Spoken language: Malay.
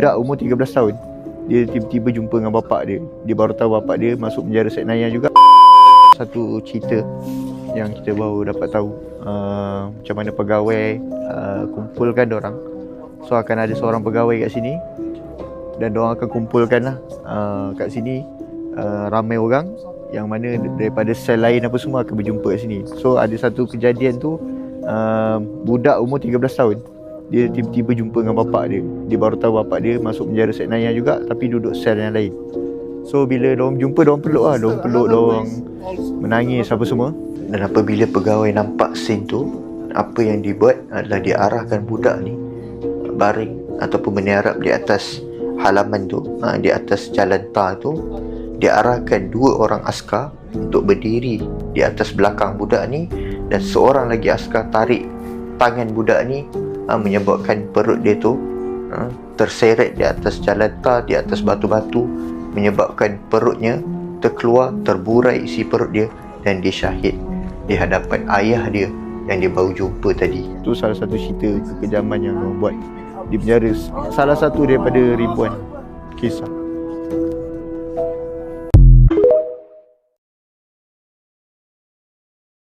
Budak umur 13 tahun. Dia tiba-tiba jumpa dengan bapak dia. Dia baru tahu bapak dia masuk penjara Sek Naya juga. Satu cerita yang kita baru dapat tahu uh, Macam mana pegawai uh, kumpulkan orang. So akan ada seorang pegawai kat sini Dan orang akan kumpulkan lah uh, kat sini uh, Ramai orang yang mana daripada sel lain apa semua akan berjumpa kat sini. So ada satu kejadian tu uh, Budak umur 13 tahun dia tiba-tiba jumpa dengan bapak dia. Dia baru tahu bapak dia masuk penjara Sek Naya juga Tapi duduk sel yang lain. So bila diorang jumpa diorang peluk lah. Diorang peluk diorang menangis apa semua. Dan apabila pegawai nampak scene tu Apa yang dibuat adalah dia arahkan budak ni Baring ataupun meniarap di atas halaman tu. Ha, Di atas jalan tar tu. Dia arahkan dua orang askar Untuk berdiri di atas belakang budak ni. Dan seorang lagi askar tarik tangan budak ni ha, menyebabkan perut dia tu ha, terseret di atas jalan tar di atas batu-batu menyebabkan perutnya terkeluar terburai isi perut dia dan dia syahid di hadapan ayah dia yang dia baru jumpa tadi. Itu salah satu cerita kekejaman yang orang buat di penjara. Salah satu daripada ribuan kisah